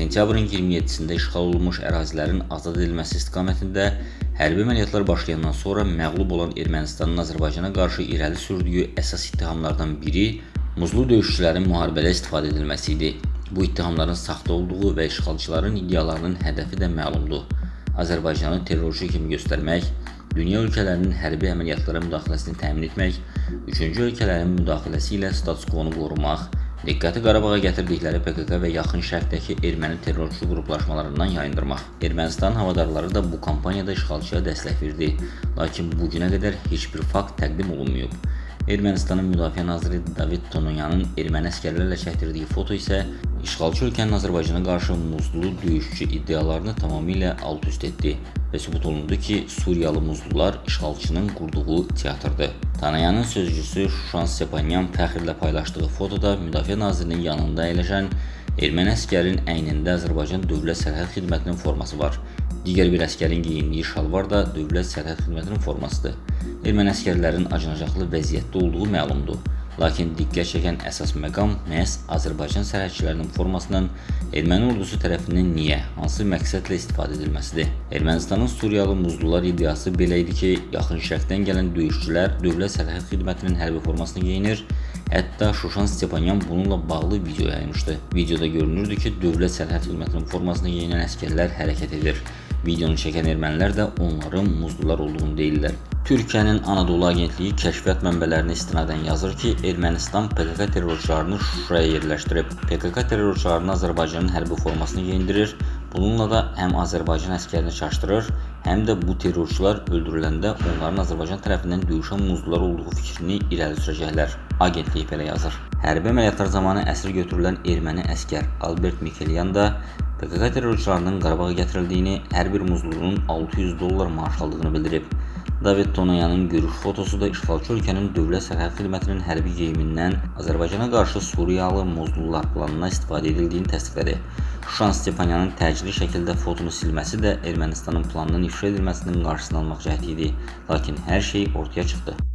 sentyabrın 27-sində işğal olunmuş ərazilərin azad edilməsi istiqamətində hərbi əməliyyatlar başlayandan sonra məğlub olan Ermənistanın Azərbaycana qarşı irəli sürdüyü əsas ittihamlardan biri muzlu döyüşçülərin müharibədə istifadə edilməsi idi. Bu ittihamların saxta olduğu və işğalçıların iddialarının hədəfi də məlumdur. Azərbaycanı terrorçu kimi göstərmək, dünya ölkələrinin hərbi əməliyyatlara müdaxiləsini təmin etmək, üçüncü ölkələrin müdaxiləsi ilə status quo-nu qorumaq, diqqəti Qarabağa gətirdikləri PKK və yaxın şərqdəki erməni terrorçu qruplaşmalarından yayındırmaq. Ermənistan havadarları da bu kampaniyada işğalçıya dəstək verdi, lakin bu günə qədər heç bir fakt təqdim olunmayıb. Ermənistanın Müdafiə naziri David Tonyanın erməni əsgərlərlə çəkdirdiyi foto isə işğalçı ölkənin Azərbaycana qarşı muzlu döyüşçü iddialarını tamamilə alt-üst etdi və sübut olundu ki, Suriyalı muzlular işğalçının qurduğu teatrdır. Tanayanın sözcüsü Şuşan Stepanyan fəxrlə paylaşdığı fotoda Müdafiə nazirinin yanında əyləşən erməni əsgərin əynində Azərbaycan Dövlət Sərhəd Xidmətinin forması var. Digər bir əsgərin geyindiyi şalvar da Dövlət Sərhəd Xidmətinin formasıdır. Erməni əsgərlərin acınacaqlı vəziyyətdə olduğu məlumdur. Lakin diqqət çəkən əsas məqam məhz Azərbaycan sərhədçilərinin formasının erməni ordusu tərəfindən niyə, hansı məqsədlə istifadə edilməsidir. Ermənistanın Suriyalı muzlular iddiası belə idi ki, yaxın şərqdən gələn döyüşçülər Dövlət Sərhəd Xidmətinin hərbi formasını geyinir, Hətta Şuşan Stepanyan bununla bağlı video yaymışdı. Videoda görünürdü ki, Dövlət Sərhəd Xidmətinin formasını geyinən əsgərlər hərəkət edir. Videonu çəkən ermənilər də onların muzlular olduğunu deyirlər. Türkiyənin Anadolu Agentliyi kəşfiyyat mənbələrinə istinadən yazır ki, Ermənistan PKK terrorçularını Şuşaya yerləşdirib. PKK terrorçularını Azərbaycanın hərbi formasını geyindirir, bununla da həm Azərbaycan əskərini çaşdırır, həm də bu terrorçular öldürüləndə onların Azərbaycan tərəfindən döyüşən muzlular olduğu fikrini irəli sürəcəklər. Agentlik belə yazır. Hərbi əməliyyatlar zamanı əsir götürülən erməni əskər Albert Mikelyan da PKK terrorçularının Qarabağa gətirildiyini, hər bir muzlunun 600 dollar maaş aldığını bildirib. David Tonayanın görüş fotosu da işğalçı ölkənin dövlət sərhəd xidmətinin hərbi geyimindən Azərbaycana qarşı Suriyalı muzlular planına istifadə edildiyini təsdiqlədi. Şuşan Stepanyanın təcili şəkildə fotonu silməsi də Ermənistanın planının ifşa edilməsinin qarşısını almaq cəhdi idi. Lakin hər şey ortaya çıxdı.